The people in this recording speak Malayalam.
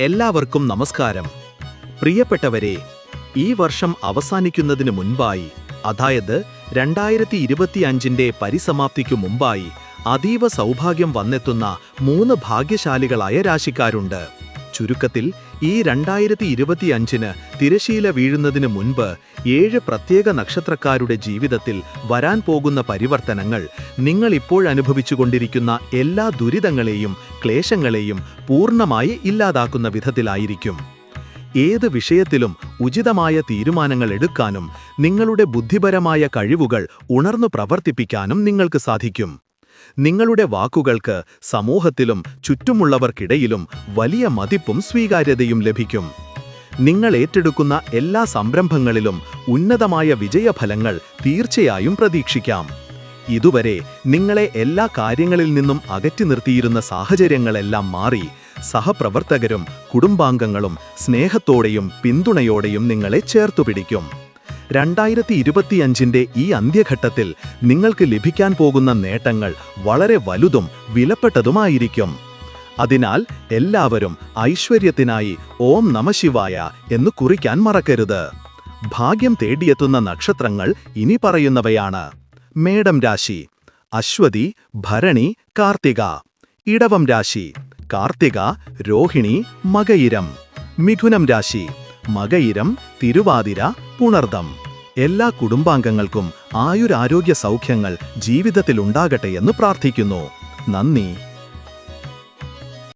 എല്ലാവർക്കും നമസ്കാരം. പ്രിയപ്പെട്ടവരെ ഈ വർഷം അവസാനിക്കുന്നതിന് മുൻപായി അതായത് രണ്ടായിരത്തി ഇരുപത്തിയഞ്ചിന്റെ പരിസമാപ്തിക്കു മുമ്പായി അതീവ സൗഭാഗ്യം വന്നെത്തുന്ന മൂന്ന് ഭാഗ്യശാലികളായ രാശിക്കാരുണ്ട്. ചുരുക്കത്തിൽ ഈ രണ്ടായിരത്തി ഇരുപത്തിയഞ്ചിന് തിരശീല വീഴുന്നതിന് മുൻപ് ഏഴ് പ്രത്യേക നക്ഷത്രക്കാരുടെ ജീവിതത്തിൽ വരാൻ പോകുന്ന പരിവർത്തനങ്ങൾ നിങ്ങൾ ഇപ്പോൾ ഇപ്പോഴനുഭവിച്ചുകൊണ്ടിരിക്കുന്ന എല്ലാ ദുരിതങ്ങളെയും ക്ലേശങ്ങളെയും പൂർണമായി ഇല്ലാതാക്കുന്ന വിധത്തിലായിരിക്കും. ഏത് വിഷയത്തിലും ഉചിതമായ തീരുമാനങ്ങൾ എടുക്കാനും നിങ്ങളുടെ ബുദ്ധിപരമായ കഴിവുകൾ ഉണർന്നു പ്രവർത്തിപ്പിക്കാനും നിങ്ങൾക്ക് സാധിക്കും. നിങ്ങളുടെ വാക്കുകൾക്ക് സമൂഹത്തിലും ചുറ്റുമുള്ളവർക്കിടയിലും വലിയ മതിപ്പും സ്വീകാര്യതയും ലഭിക്കും. നിങ്ങൾ ഏറ്റെടുക്കുന്ന എല്ലാ സംരംഭങ്ങളിലും ഉന്നതമായ വിജയഫലങ്ങൾ തീർച്ചയായും പ്രതീക്ഷിക്കാം. ഇതുവരെ നിങ്ങളെ എല്ലാ കാര്യങ്ങളിൽ നിന്നും അകറ്റി നിർത്തിയിരുന്ന സാഹചര്യങ്ങളെല്ലാം മാറി സഹപ്രവർത്തകരും കുടുംബാംഗങ്ങളും സ്നേഹത്തോടെയും പിന്തുണയോടെയും നിങ്ങളെ ചേർത്തുപിടിക്കും. രണ്ടായിരത്തി ഇരുപത്തിയഞ്ചിന്റെ ഈ അന്ത്യഘട്ടത്തിൽ നിങ്ങൾക്ക് ലഭിക്കാൻ പോകുന്ന നേട്ടങ്ങൾ വളരെ വലുതും വിലപ്പെട്ടതുമായിരിക്കും. അതിനാൽ എല്ലാവരും ഐശ്വര്യത്തിനായി ഓം നമശിവായ എന്ന് കുറിക്കാൻ മറക്കരുത്. ഭാഗ്യം തേടിയെത്തുന്ന നക്ഷത്രങ്ങൾ ഇനി പറയുന്നവയാണ്. മേടം രാശി അശ്വതി ഭരണി കാർത്തിക. ഇടവം രാശി കാർത്തിക രോഹിണി മകയിരം. മിഥുനം രാശി മകയിരം തിരുവാതിര പുണർദം. എല്ലാ കുടുംബാംഗങ്ങൾക്കും ആയുരാരോഗ്യ സൗഖ്യങ്ങൾ ജീവിതത്തിലുണ്ടാകട്ടെ എന്ന് പ്രാർത്ഥിക്കുന്നു. നന്ദി.